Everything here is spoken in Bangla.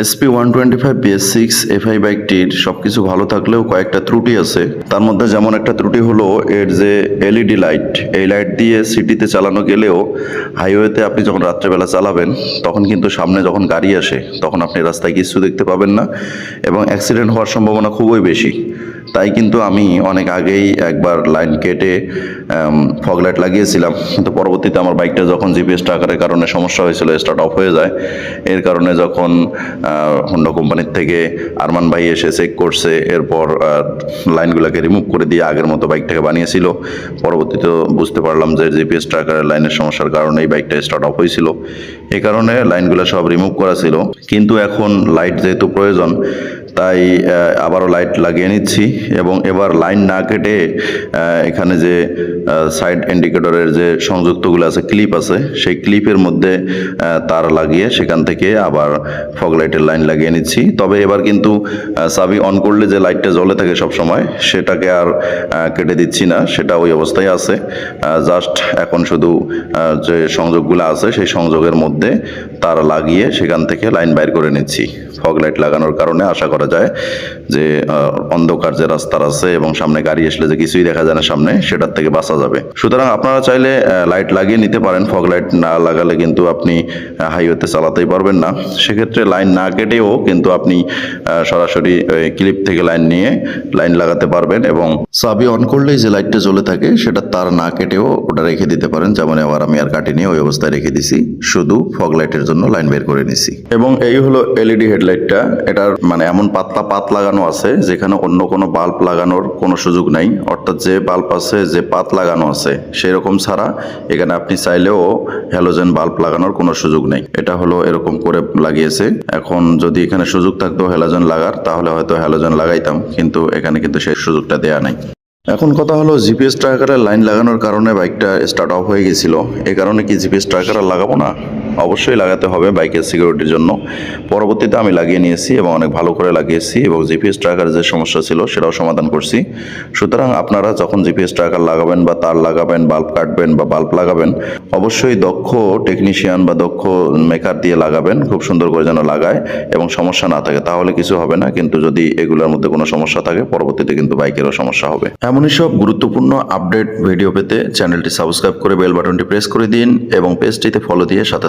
SP one twenty five BS six FI বাইকটির সব কিছু ভালো থাকলেও কয়েকটা ত্রুটি আছে। তার মধ্যে যেমন একটা ত্রুটি হলো এর যে এলইডি লাইট এই লাইট দিয়ে সিটিতে চালানো গেলেও হাইওয়েতে আপনি যখন রাত্রেবেলা চালাবেন, তখন কিন্তু সামনে যখন গাড়ি আসে, তখন আপনি রাস্তায় কিছু দেখতে পাবেন না এবং অ্যাক্সিডেন্ট হওয়ার সম্ভাবনা খুবই বেশি। তাই কিন্তু আমি অনেক আগেই একবার লাইন কেটে ফগ লাইট লাগিয়েছিলাম। কিন্তু পরবর্তীতে আমার বাইকটা যখন জিপিএস ট্রাকারের কারণে সমস্যা হয়েছিল স্টার্ট অফ হয়ে যায়। এর কারণে যখন হোন্ডা কোম্পানির থেকে আরমান ভাই এসে চেক করছে, এরপর লাইনগুলোকে রিমুভ করে দিয়ে আগের মতো বাইকটাকে বানিয়েছিল। পরবর্তীতে বুঝতে পারলাম যে জিপিএস ট্রাকারের লাইনের সমস্যার কারণে এই বাইকটা স্টার্ট অফ হয়েছিল। এই কারণে লাইনগুলো সব রিমুভ করা ছিল। কিন্তু এখন লাইট যেহেতু প্রয়োজন তাই আবারও লাইট লাগিয়ে নিচ্ছি এবং এবার লাইন না কেটে এখানে যে সাইড ইন্ডিকেটরের যে সংযুক্তগুলো আছে ক্লিপ আছে, সেই ক্লিপের মধ্যে তার লাগিয়ে সেখান থেকে আবার ফগ লাইটের লাইন লাগিয়ে নিচ্ছি। তবে এবার কিন্তু চাবি অন করলে যে লাইটটা জ্বলে থাকে সব সময় সেটাকে আর কেটে দিচ্ছি না, সেটা ওই অবস্থায় আছে। জাস্ট এখন শুধু যে সংযোগগুলো আছে, সেই সংযোগের মধ্যে তার লাগিয়ে সেখান থেকে লাইন বাইর করে নিচ্ছি ফগ লাইট লাগানোর কারণে আশা করা যায় যে অন্ধকার যে রাস্তার আছে এবং সামনে গাড়ি আসলে যে কিছুই দেখা যায় না সামনে, সেটার থেকে বাঁচা যাবে। সুতরাং আপনারা চাইলে লাইট লাগিয়ে নিতে পারেন। ফগ লাইট না লাগালে কিন্তু আপনি হাইওয়েতে চালাতেই পারবেন না। সেক্ষেত্রে লাইন না কেটেও কিন্তু আপনি সরাসরি ক্লিপ থেকে লাইন নিয়ে লাইন লাগাতে পারবেন এবং চাবি অন করলেই যে লাইটটা জ্বলে থাকে, সেটা তার না কেটেও ওটা রেখে দিতে পারেন। যেমন আবার আমি আর কাটিনি, ওই অবস্থায় রেখে দিছি। শুধু ফগ লাইটের জন্য লাইন বের করে নিছি। এবং এই হলো এলইডি হেডলাইটটা এটার মানে এমন পাতলা পাত লাগানো আছে, যেখানে অন্য কোনো বাল্ব লাগানোর কোনো সুযোগ নাই। অর্থাৎ যে বাল্ব আছে, যে পাত লাগানো আছে, সেরকম ছাড়া এখানে আপনি চাইলেও হ্যালোজেন বাল্ব লাগানোর কোনো সুযোগ নেই। এটা হলো এরকম করে লাগিয়েছে। এখন যদি এখানে সুযোগ থাকতো হ্যালোজেন লাগার, তাহলে হয়তো হ্যালোজেন লাগাইতাম, কিন্তু এখানে কিন্তু সেই সুযোগটা দেয়া নাই। এখন কথা হলো, জিপিএস ট্র্যাকারের লাইন লাগানোর কারণে বাইকটা স্টার্ট অফ হয়ে গেছিল। এই কারণে কি জিপিএস ট্র্যাকার লাগাবো না? অবশ্যই লাগাতে হবে বাইকের সিকিউরিটির জন্য। পরবর্তীতে আমি লাগিয়ে নিয়েছি এবং অনেক ভালো করে লাগিয়েছি এবং জিপিএস ট্র্যাকার যে সমস্যা ছিল সেটাও সমাধান করছি। সুতরাং আপনারা যখন জিপিএস ট্র্যাকার লাগাবেন বা তার লাগাবেন, বাল্ব কাটবেন বা বাল্ব লাগাবেন, অবশ্যই দক্ষ টেকনিশিয়ান বা দক্ষ মেকার দিয়ে লাগাবেন, খুব সুন্দর করে যেন লাগায় এবং সমস্যা না থাকে। তাহলে কিছু হবে না, কিন্তু যদি এগুলোর মধ্যে কোনো সমস্যা থাকে, পরবর্তীতে কিন্তু বাইকেরও সমস্যা হবে। এমনই সব গুরুত্বপূর্ণ আপডেট ভিডিও পেতে চ্যানেলটি সাবস্ক্রাইব করে বেল বাটনটি প্রেস করে দিন এবং পেজটিতে ফলো দিয়ে সাথে